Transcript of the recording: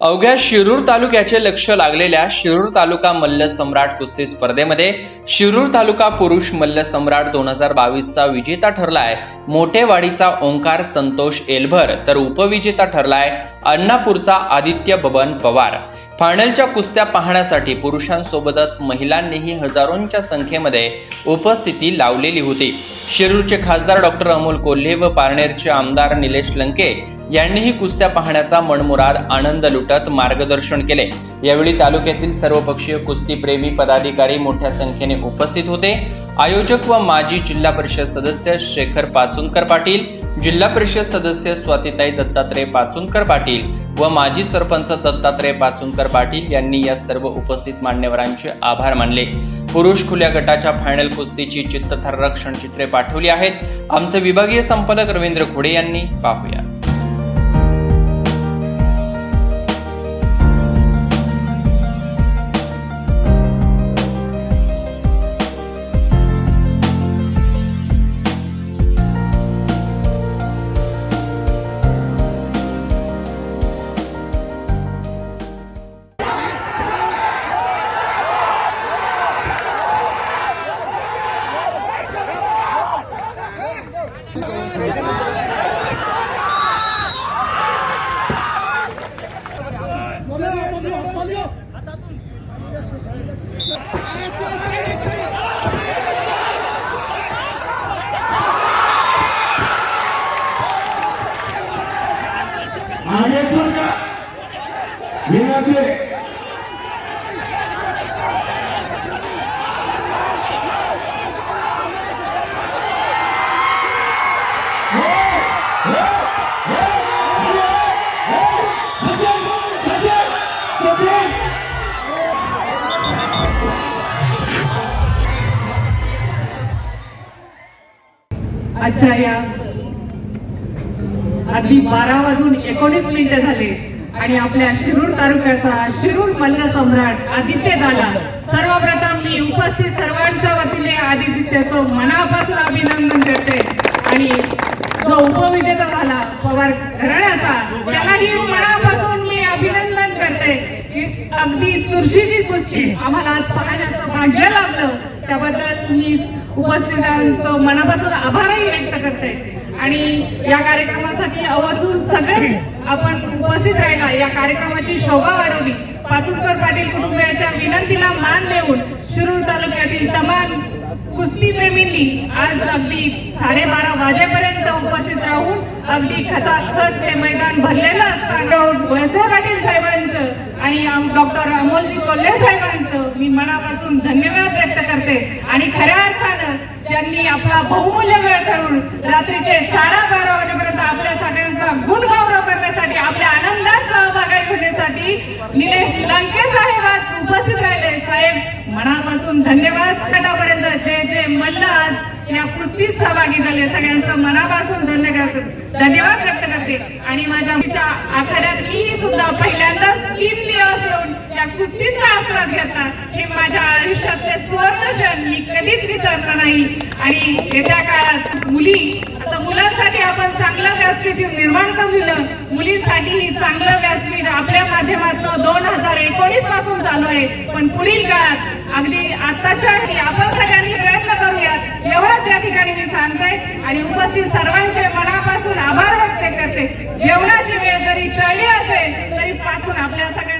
अवघ्या शिरूर तालुक्याचे लक्ष लागलेल्या शिरूर तालुका मल्ल सम्राट कुस्ती स्पर्धेमध्ये शिरूर तालुका पुरुष मल्ल सम्राट दोन हजार बावीसचा विजेता ठरलाय. मोठेवाडीचा ओंकार संतोष एलभर तर उपविजेता ठरलाय अण्णापूरचा आदित्य बबन पवार. फायनलच्या कुस्त्या पाहण्यासाठी पुरुषांसोबतच महिलांनीही हजारोंच्या संख्येमध्ये उपस्थिती लावलेली होती. शिरूरचे खासदार डॉक्टर अमोल कोल्हे व पारनेरचे आमदार निलेश लंके यांनीही कुस्त्या पाहण्याचा मनमुराद आनंद लुटत मार्गदर्शन केले. यावेळी तालुक्यातील सर्वपक्षीय कुस्तीप्रेमी पदाधिकारी मोठ्या संख्येने उपस्थित होते. आयोजक व माजी जिल्हा परिषद सदस्य शेखर पाचुनकर पाटील जिल्हा परिषद सदस्य स्वातीताई दत्तात्रय पाचुनकर पाटील व माजी सरपंच दत्तात्रय पाचुनकर पाटील यांनी या सर्व उपस्थित मान्यवरांचे आभार मानले. पुरुष खुल्या गटाच्या फायनल कुस्तीची चित्तथरारक क्षणचित्रे पाठवली आहेत. आमचे विभागीय संपादक रवींद्र घोडे यांनी पाहूया. Mira आजच्या या अगदी बारा वाजून एकोणीस मिनिटे झाले आणि आपल्या शिरूर तालुक्याचा शिरूर मल्ल सम्राट आदित्य झाला. सर्वप्रथम मी उपस्थित सर्वांच्या वतीने आदित्यचं मनापासून अभिनंदन करते. आणि जो उपविजेता झाला पवार घराण्याचा त्यालाही मनापासून मी अभिनंदन करते. अगदी चुरशीची कुस्ती आम्हाला आज पाहण्याचं भाग्य लाभलं. त्याबद्दल मी उपस्थितांचं मनापासून आभारही व्यक्त करते. आणि या कार्यक्रमासाठी आवर्जून सगळेच आपण उपस्थित राहिला. या कार्यक्रमाची शोभा वाढवली. पाचुकर पाटील कुटुंबियाच्या विनंतीला मान देऊन शिरूर तालुक्यातील तमाम कुस्तीप्रेमींनी आज अगदी साडेबारा वाजेपर्यंत उपस्थित राहून अगदी खचाखच हे मैदान भरलेलं असताना वळसे पाटील साहेबांचं आणि डॉक्टर अमोलजी कोल्हे साहेबांचं मी मनापासून धन्यवाद व्यक्त करते. आणि खऱ्या अर्थानं ज्यांनी आपला बहुमूल्य वेळ ठरवून रात्रीचे साडे बारा वाजेपर्यंत आपल्या सगळ्यांचा गुणगौरव करण्यासाठी आपल्या आनंदात सहभागी होण्यासाठी निलेश लंके साहेब आज उपस्थित राहिले. साहेब मनापासून धन्यवाद. जे जे मल्ल आज या कुस्तीत सहभागी झाले. सगळ्यांचं मनापासून धन्यवाद धन्यवाद व्यक्त करते. आणि माझ्या आखाड्यात मी सुद्धा पहिल्यांदाच तीन दिवस येऊन या कुस्तीचा आस्वाद घेतला. हे माझ्या आयुष्यातले सुवर्ण क्षण मी कधीच विसरणार नाही. आणि येत्या काळात मुली जेवणाची वेळ जरी टळली असेल तरी पाचून आपल्या सगळ्या